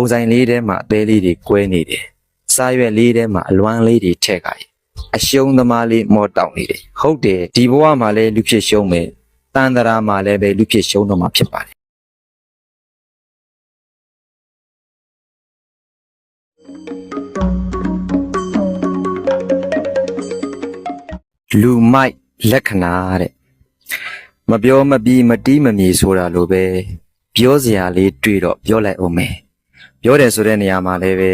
ပုံစံလေးထဲမှာအသေးလေးတွေကွဲနေတယ်စားရွက်လေးထဲမှာအလွမ်းလေးတွေထည့်ကြရအရှုံးသမားလေးမော့တောက်နေတယ်ဟုတ်တယ်ဒီဘဝမှာလည်းလူဖြစ်ရှုံးမယ်တန်တရာမှာလည်းပဲလူဖြစ်ရှုံးတော့မှာဖြစ်ပါတယ်လူမိုက်လက္ခဏာတဲ့မပြောမပြီးမတီးမမီဆိုတာလိုပဲပြောစရာလေးတွေ့တော့ပြောလိုက်အောင်မယ် ပြောတယ်ဆိုတဲ့နေရာမှာလည်းပဲ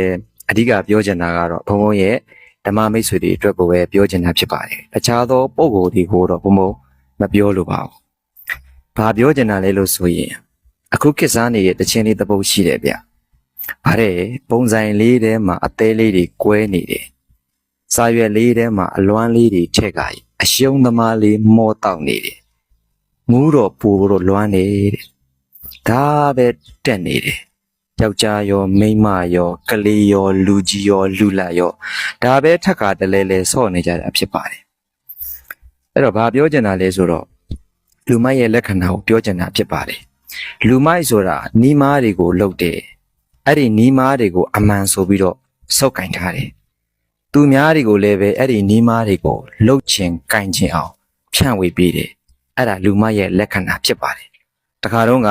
အဓိကပြောချင်တာကတော့ဘုံဘုံရဲ့ဓမ္မမိတ်ဆွေတွေအတွက်ကိုပဲပြောချင်တာဖြစ်ပါတယ်တခြားသောပုံကိုယ်တွေကိုတော့ဘုံဘုံမပြောလိုပါဘူးဘာပြောချင်တာလဲလို့ဆိုရင်အခုခေတ်စားနေတဲ့တခြင်းလေးတစ်ပုတ်ရှိတယ်ဗျဗါတဲ့ပုံစံလေးထဲမှာအသေးလေးတွေကွဲနေတယ်စာရွက်လေးထဲမှာအလွမ်းလေးတွေထည့်ကြရအရှုံးသမားလေးမောတောက်နေတယ်မူးတော့ပူတော့လွမ်းနေတဲ့ဒါပဲတက်နေတယ် ယောက်ျားရောမိန်းမရောကလေးရောလူကြီးရောလူလတ်ရောဒါပဲထက်ကတလဲလဲဆော့နေကြတာဖြစ်ပါတယ်အဲ့တော့ဘာပြောချင်တာလဲဆိုတော့လူမိုက်ရဲ့လက္ခဏာကိုပြောချင်တာဖြစ်ပါတယ်လူမိုက်ဆိုတာနီးမားတွေကိုလှုပ်တယ်အဲ့ဒီနီးမားတွေကိုအမှန်ဆိုပြီးတော့စောက်ကင်ထားတယ်သူများတွေကိုလည်းပဲအဲ့ဒီနီးမားတွေကိုလှုပ်ချင်ကင်ချင်အောင်ဖြန့်ဝေပေးတယ်အဲ့ဒါလူမရဲ့လက္ခဏာဖြစ်ပါတယ်တခါတော့က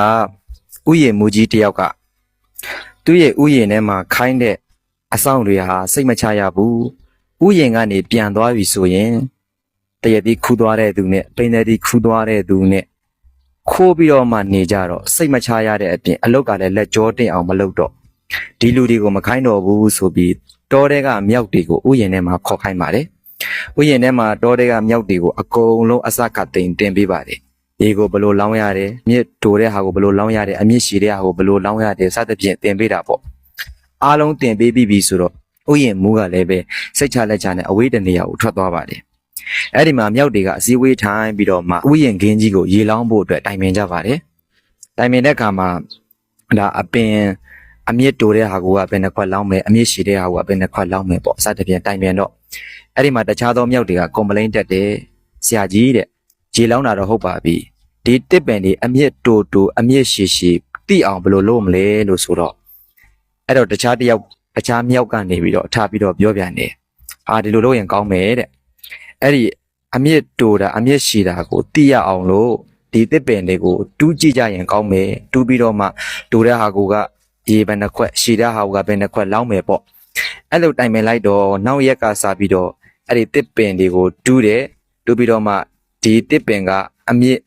ဥယျာဉ်မူကြီးတယောက်က သူ့ရဲ့ဥယျာဉ်ထဲမှာခိုင်းတဲ့အဆောင်တွေဟာစိတ်မချရဘူးဥယျာဉ်ကနေပြန်သွားပြီဆိုရင်တရတိခူးသွားတဲ့သူနဲ့ပိန်တယ်တိခူးသွားတဲ့သူနဲ့ခိုးပြီးတော့မှနေကြတော့စိတ်မချရတဲ့အပြင်အလုတ်ကလည်းလက်ကြောတင်အောင်မလုပ်တော့ဒီလူတွေကိုမခိုင်းတော့ဘူးဆိုပြီးတောတဲကမြောက်တွေကိုဥယျာဉ်ထဲမှာခေါ်ခိုင်းပါတယ်။ဥယျာဉ်ထဲမှာတောတဲကမြောက်တွေကိုအကုန်လုံးအစကတိန်တင်ပေးပါတယ်။ ဒီကိုဘယ်လိုလောင်းရတယ်။မြစ်တိုတဲ့ဟာကိုဘယ်လိုလောင်းရတယ်။အမြင့်ရှည်တဲ့ဟာကိုဘယ်လိုလောင်းရတယ်စသဖြင့်တင်ပေးတာပေါ့။အားလုံးတင်ပေးပြီးပြီဆိုတော့ဥယျာဉ်မူးကလည်းပဲစိတ်ချလက်ချနဲ့အဝေးတနေရာကိုထွက်သွားပါတယ်။အဲ့ဒီမှာမြောက်တွေကအစည်းအဝေးထိုင်ပြီးတော့မှဥယျာဉ်ခင်းကြီးကိုရေလောင်းဖို့အတွက်တိုင်ပင်ကြပါတယ်။တိုင်ပင်တဲ့အခါမှာဒါအပင်အမြင့်တိုတဲ့ဟာကိုကဘယ်နှခွက်လောင်းမယ်အမြင့်ရှည်တဲ့ဟာကိုကဘယ်နှခွက်လောင်းမယ်ပေါ့စသဖြင့်တိုင်ပြန်တော့အဲ့ဒီမှာတခြားသောမြောက်တွေကကွန်ပလိန်တက်တယ်ဆရာကြီးတဲ့ ရေလောင်းတာတော့ဟုတ်ပါပြီဒီတစ်ပင်တွေအမြင့်တိုတိုအမြင့်ရှည်ရှည်တိအောင်ဘယ်လိုလုပ်မလဲလို့ဆိုတော့အဲ့တော့တခြားတစ်ယောက်တခြားမြောက်ကနေပြီးတော့ထားပြီးတော့ပြောပြန်တယ်အာဒီလိုလုပ်ရင်ကောင်းမယ်တဲ့အဲ့ဒီအမြင့်တိုတာအမြင့်ရှည်တာကိုတိရအောင်လို့ဒီတစ်ပင်တွေကိုတူးကြည့်ကြရင်ကောင်းမယ်တူးပြီးတော့မှတိုတဲ့ဟာကိုကရေဘယ်နှခွက်ရှည်တဲ့ဟာကဘယ်နှခွက်လောင်းမယ်ပေါ့အဲ့လိုတိုင်ပင်လိုက်တော့နောက်ရက်ကစားပြီးတော့အဲ့ဒီတစ်ပင်တွေကိုတူးတယ်တူးပြီးတော့မှ ဒီတစ်ပင်ကအမြင့်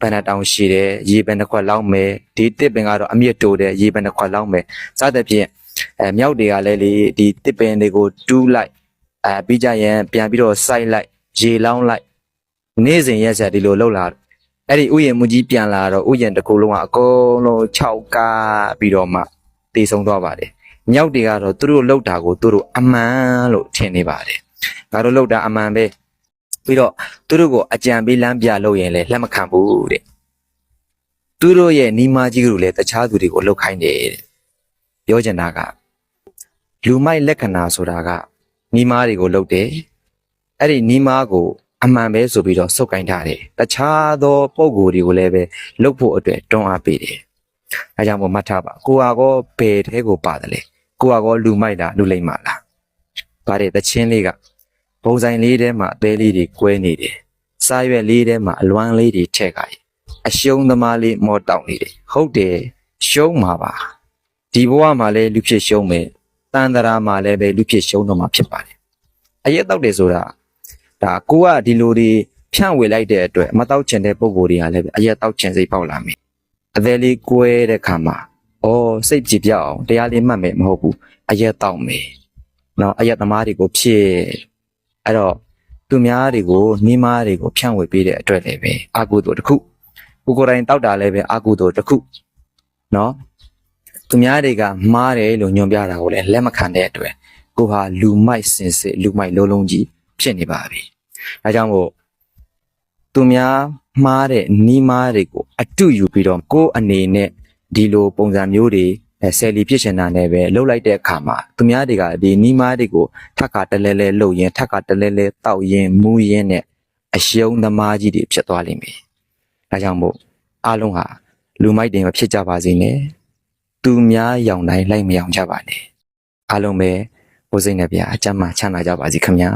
ဘယ်နှတောင်ရှည်တယ်ရေဘယ်နှခွက်လောင်းမယ်ဒီတစ်ပင်ကတော့အမြင့်တိုးတယ်ရေဘယ်နှခွက်လောင်းမယ်စသဖြင့်အဲမြောက်တွေကလည်းလေဒီတစ်ပင်တွေကိုတူးလိုက်အဲပြီးကြရင်ပြန်ပြီးတော့စိုက်လိုက်ရေလောင်းလိုက်နေ့စဉ်ရက်ဆက်ဒီလိုလှုပ်လာအဲ့ဒီဥယျာဉ်မူကြီးပြန်လာတော့ဥယျာဉ်တစ်ခုလုံးကအကုန်လုံး6ကားပြီးတော့မှတည်ဆုံးသွားပါတယ်။မြောက်တွေကတော့သူတို့လှုပ်တာကိုသူတို့အမှန်လို့ထင်နေပါတယ်။ငါတို့လှုပ်တာအမှန်ပဲ။ ပြီးတော့သူတို့ကိုအကြံပေးလမ်းပြလို့ရင်လည်းလက်မခံဘူးတဲ့။သူတို့ရဲ့နီးမကြီးကလည်းတခြားသူတွေကိုလှုပ်ခိုင်းတယ်တဲ့။ပြောချင်တာကလူမိုက်လက္ခဏာဆိုတာကနီးမတွေကိုလှုပ်တယ်။အဲ့ဒီနီးမကိုအမှန်ပဲဆိုပြီးတော့စုပ်ကိုင်းထားတယ်။တခြားသောပုံကိုယ်တွေကိုလည်းပဲလှုပ်ဖို့အတွက်တွန်းအားပေးတယ်။အဲကြောင့်မို့မှတ်ထားပါကိုဟာကောဘယ်ထဲကိုပါတယ်လဲကိုဟာကောလူမိုက်တာလူလိမ့်ပါလားဗါတဲ့တချင်းလေးက ပုံစံလေးထဲမှာအသေးလေးတွေကွဲနေတယ်စားရွက်လေးထဲမှာအလွမ်းလေးတွေထည့်ကြရအရှုံးသမားလေးမောတောက်နေတယ်ဟုတ်တယ်ရှုံးမှာပါဒီဘဝမှာလည်းလူဖြစ်ရှုံးမယ်တန်တရာမှာလည်းပဲလူဖြစ်ရှုံးတော့မှာဖြစ်ပါတယ်အရက်တောက်တယ်ဆိုတာဒါကိုကဒီလိုတွေဖြန့်ဝေလိုက်တဲ့အတွက်မတောက်ချင်တဲ့ပုံကိုယ်တွေကလည်းပဲအရက်တောက်ချင်စိတ်ပေါက်လာမယ်အသေးလေးကွဲတဲ့ခါမှာအော်စိတ်ကြည်ပြောက်အောင်တရားလေးမှတ်မယ်မဟုတ်ဘူးအရက်တောက်မယ်နော်အရက်သမားတွေကိုဖြစ် အဲ့တော့သူများတွေကိုမိမားတွေကိုဖြန့်ဝေပေးတဲ့အတွက်လည်းပဲအာကုသိုလ်တစ်ခုကိုကိုယ်တိုင်တောက်တာလည်းပဲအာကုသိုလ်တစ်ခုနော်သူများတွေကမှားတယ်လို့ညွှန်ပြတာကိုလည်းလက်မခံတဲ့အတွက်ကိုဟာလူမိုက်စင်စစ်လူမိုက်လုံးလုံးကြီးဖြစ်နေပါပြီဒါကြောင့်မို့သူများမှားတဲ့နီးမားတွေကိုအတုယူပြီးတော့ကိုယ်အနေနဲ့ဒီလိုပုံစံမျိုးတွေအဲ ဆယ်လီဖြစ်ရှင်တာနဲ့ပဲလှုပ်လိုက်တဲ့အခါမှာသူများတွေကဒီနီးမားတွေကိုထပ်ခါတလဲလဲလှုပ်ရင်ထပ်ခါတလဲလဲတောက်ရင်မူးရင်နဲ့အရှုံးသမားကြီးတွေဖြစ်သွားလိမ့်မယ်။ဒါကြောင့်မို့အားလုံးဟာလူမိုက်တင်မဖြစ်ကြပါစေနဲ့။သူများရောင်တိုင်းလိုက်မရောင်ကြပါနဲ့အားလုံးပဲကိုယ်စိတ်နဲ့ပြအကြမ်းမှချမ်းသာကြပါစေခင်ဗျာ